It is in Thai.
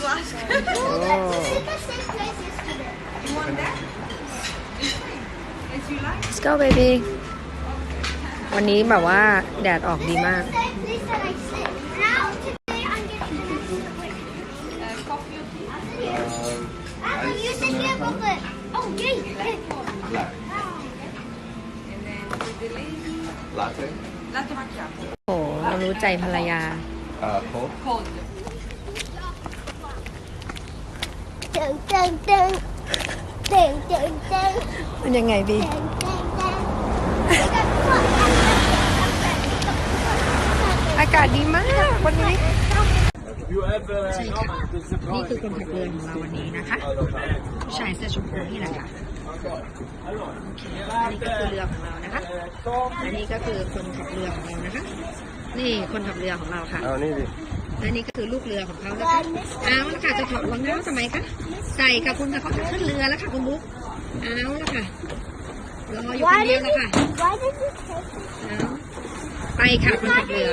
slash. Oh. It's the same place yesterday. You want that? As you like. Let's go baby วันนี้แบบว่าแดดออกดีมาก It's the same place that I sit. Now today I'm getting to this way. Uh, coffee or tea? Ah, you sit here, but oh yay! Black. And then with the lady, Latte. latte macchiato. โอ้เรารู้ใจภรรยา Uh, cold. Cold. Dun dun dun. Dun dun dun. มันยังไงดี Dun dun dun. I got caught. อากาศดีมากวันนี้ You have uh, ใช่ค่ะนี่คือคนขับเรือของเราวันนี้นะคะผู้ชายเสื้อชมพูนี่แหละค่ะโอเคอันนี้ก็คือเรือของเรานะคะและนี่ก็คือคนขับเรือของเรานะคะ นี่คนขับเรือของเราค่ะ Oh, need it. และนี่ก็คือลูกเรือของเขานะคะเอาละค่ะจะถอดรองเท้าทำไมคะใส่ค่ะคุณค่ะเขาจะขึ้นเรือแล้วค่ะคุณบุ๊กเอาละค่ะรออยู่คนเดียวแล้วค่ะ Why did you take เอาไปค่ะคนขับเรือ